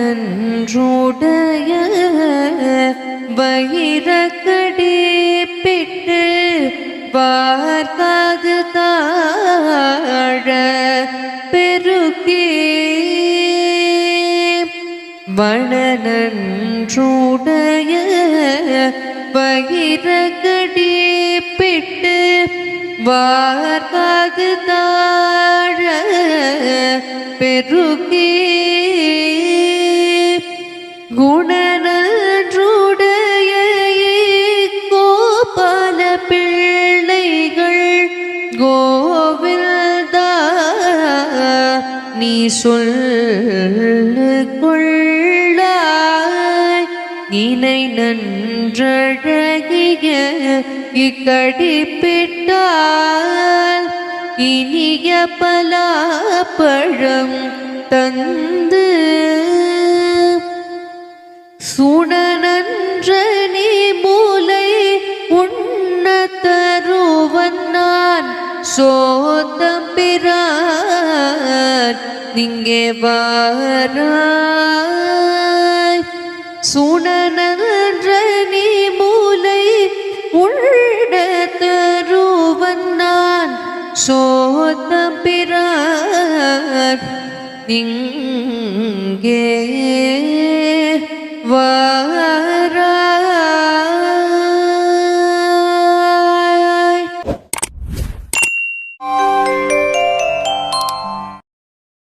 வனநன்றுடைய வயிறக்கடி பிட்டு வார்காது தாழ பெருக்கே வனநன்றுடைய வயிறக்கடி பிட்டு வார்காது தாழ பெருக்கே குணநன்றுடைய கோபால பிள்ளைகள் கோவில்தா நீ சொல்லு கொள்ளாய் இணை நன்றழகிய இக்கடிப்பிட்டால் இனிய பலாப்பழம் தந்து சுடனன்ற நீ மூலை உண்ண தருவன் நான் சோதம்பிரான் இங்கே வாராய். சுடனன்ற நீ மூலை உள்ள தருவன் நான் சோதம்பிரான் இங்கே